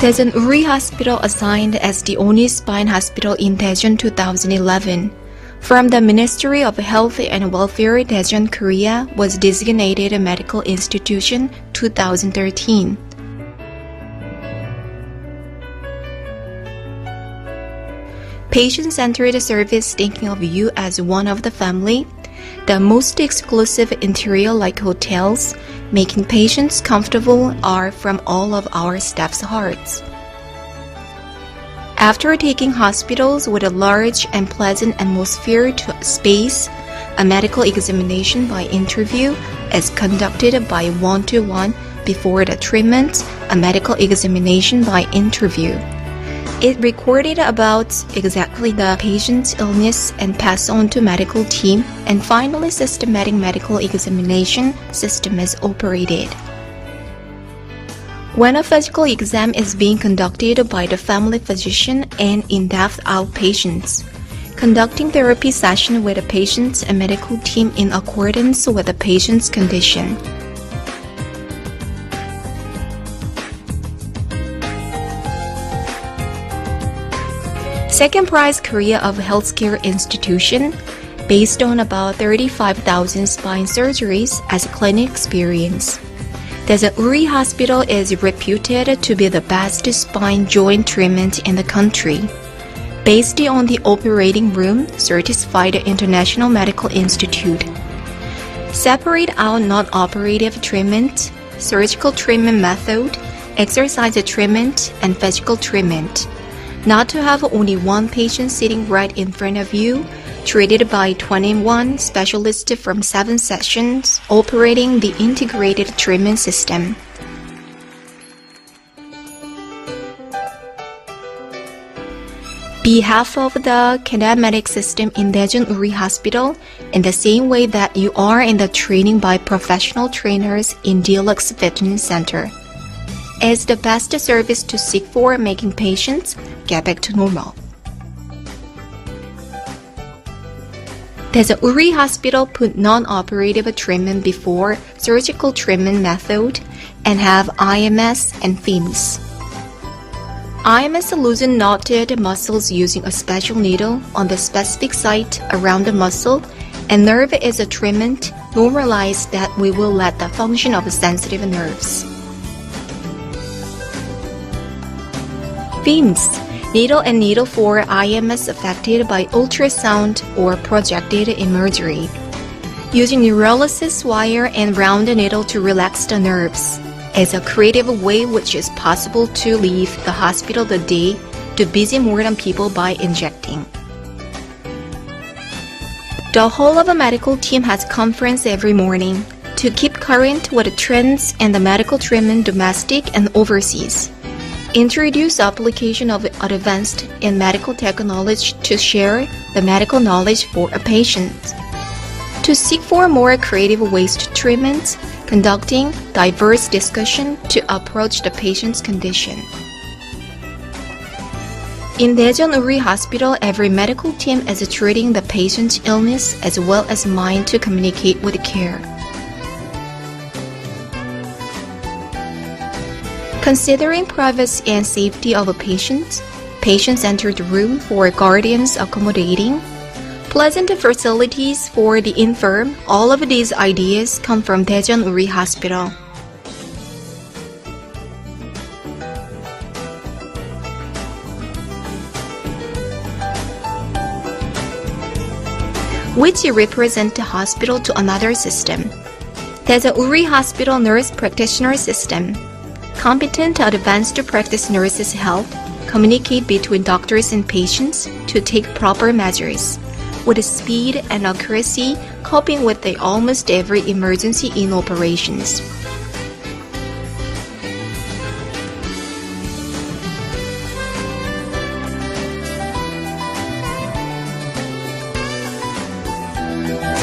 Daejeon Uri Hospital assigned as the only spine hospital in Daejeon 2011. From the Ministry of Health and Welfare, Daejeon, Korea was designated a medical institution 2013. Patient-centered service thinking of you as one of the family, the most exclusive interior like hotels, making patients comfortable are from all of our staff's hearts. After taking hospitals with a large and pleasant atmosphere to space, a medical examination by interview is conducted by one-to-one before the treatment, a medical examination by interview. It recorded about exactly the patient's illness and passed on to medical team and finally systematic medical examination system is operated. When a physical exam is being conducted by the family physician and in-depth outpatients, conducting therapy session with the patient and medical team in accordance with the patient's condition. Second prize Korea of Healthcare Institution, based on about 35,000 spine surgeries as clinic experience. Daejeon Uri Hospital is reputed to be the best spine joint treatment in the country. Based on the operating room certified International Medical Institute. Separate out non-operative treatment, surgical treatment method, exercise treatment, and physical treatment not to have only one patient sitting right in front of you, treated by 21 specialists from 7 sessions, operating the integrated treatment system. Be half of the kinematic system in Daejeon Uri Hospital in the same way that you are in the training by professional trainers in Deluxe Fitness Center is the best service to seek for making patients get back to normal. Daejeon Uri Hospital put non-operative treatment before surgical treatment method and have IMS and FIMS. IMS loosen knotted muscles using a special needle on the specific site around the muscle and nerve is a treatment normalized that we will let the function of sensitive nerves. FIMS Needle and needle for IMS affected by ultrasound or projected imagery. Using neurolysis wire and round needle to relax the nerves is a creative way which is possible to leave the hospital the day to busy more than people by injecting. The whole of a medical team has conference every morning to keep current with the trends and the medical treatment domestic and overseas. Introduce application of advanced in medical technology to share the medical knowledge for a patient. To seek for more creative ways to treatment, conducting diverse discussion to approach the patient's condition. In Daejeon Uri Hospital, every medical team is treating the patient's illness as well as mind to communicate with care. Considering privacy and safety of a patient, patients enter the room for guardians accommodating, pleasant facilities for the infirm, all of these ideas come from Daejeon Uri Hospital. which represent the hospital to another system. Daejeon Uri Hospital Nurse Practitioner System Competent advanced practice nurses help communicate between doctors and patients to take proper measures with speed and accuracy, coping with the almost every emergency in operations.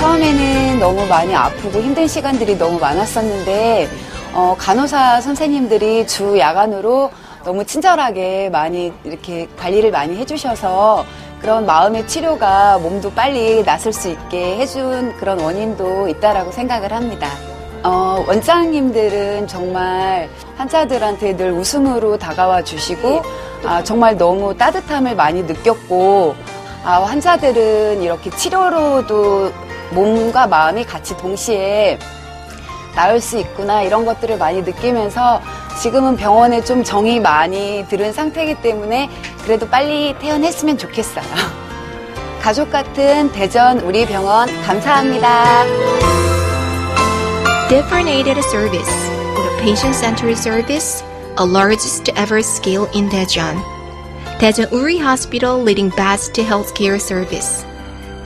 처음에는 너무 많이 아프고 힘든 시간들이 너무 많았었는데 어, 간호사 선생님들이 주 야간으로 너무 친절하게 많이 이렇게 관리를 많이 해주셔서 그런 마음의 치료가 몸도 빨리 낫을 수 있게 해준 그런 원인도 있다라고 생각을 합니다. 어, 원장님들은 정말 환자들한테 늘 웃음으로 다가와 주시고 아, 정말 너무 따뜻함을 많이 느꼈고 아, 환자들은 이렇게 치료로도 몸과 마음이 같이 동시에 나을 수 있구나 이런 것들을 많이 느끼면서 지금은 병원에 좀 정이 많이 들은 상태이기 때문에 그래도 빨리 퇴원했으면 좋겠어요. 가족 같은 대전 우리 병원 감사합니다. Differentiated service with a patient-centered service, a largest ever scale in Daejeon. Daejeon Uri Hospital leading best healthcare service.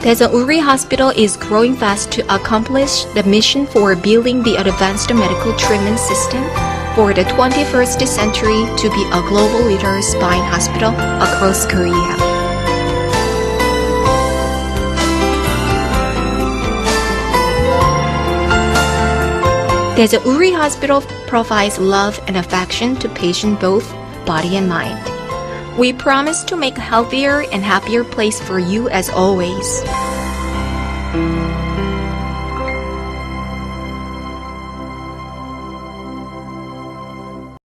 Daejeon Uri Hospital is growing fast to accomplish the mission for building the advanced medical treatment system for the 21st century to be a global leader spine hospital across Korea. There's a Uri Hospital provides love and affection to patient both body and mind. We promise to make a healthier and happier place for you as always.